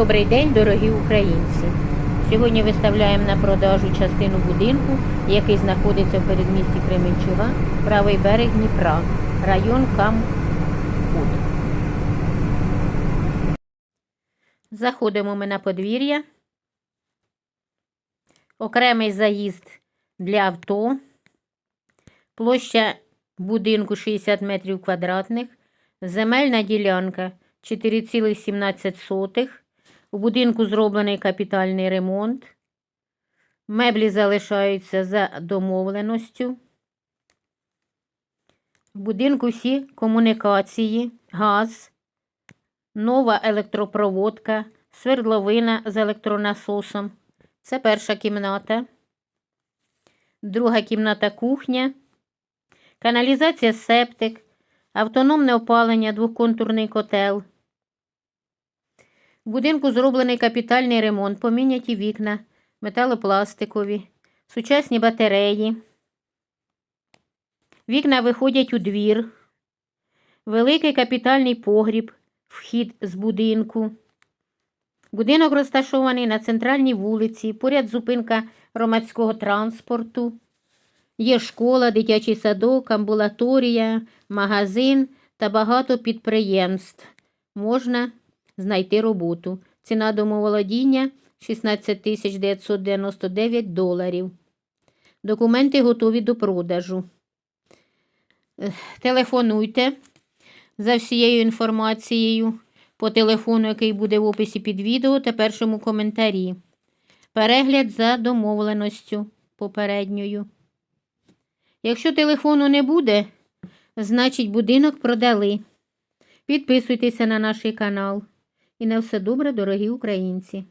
Добрий день, дорогі українці! Сьогодні виставляємо на продажу частину будинку, який знаходиться в передмісті Кременчуга, правий берег Дніпра, район Кампут. Заходимо ми на подвір'я. Окремий заїзд для авто. Площа будинку 60 метрів квадратних. Земельна ділянка 4,17. У будинку зроблений капітальний ремонт. Меблі залишаються за домовленостю. В будинку всі комунікації, газ, нова електропроводка, свердловина з електронасосом. Це перша кімната. Друга кімната кухня. Каналізація септик, автономне опалення, двохконтурний котел. В будинку зроблений капітальний ремонт, поміняті вікна, металопластикові, сучасні батареї. Вікна виходять у двір. Великий капітальний погріб, вхід з будинку. Будинок розташований на центральній вулиці, поряд зупинка громадського транспорту. Є школа, дитячий садок, амбулаторія, магазин та багато підприємств. Можна знайти роботу. Ціна домоволодіння 16 999 доларів. Документи готові до продажу. Телефонуйте за всією інформацією по телефону, який буде в описі під відео та першому коментарі. Перегляд за домовленостю попередньою. Якщо телефону не буде, значить будинок продали. Підписуйтеся на наш канал. І на все добре, дорогі українці!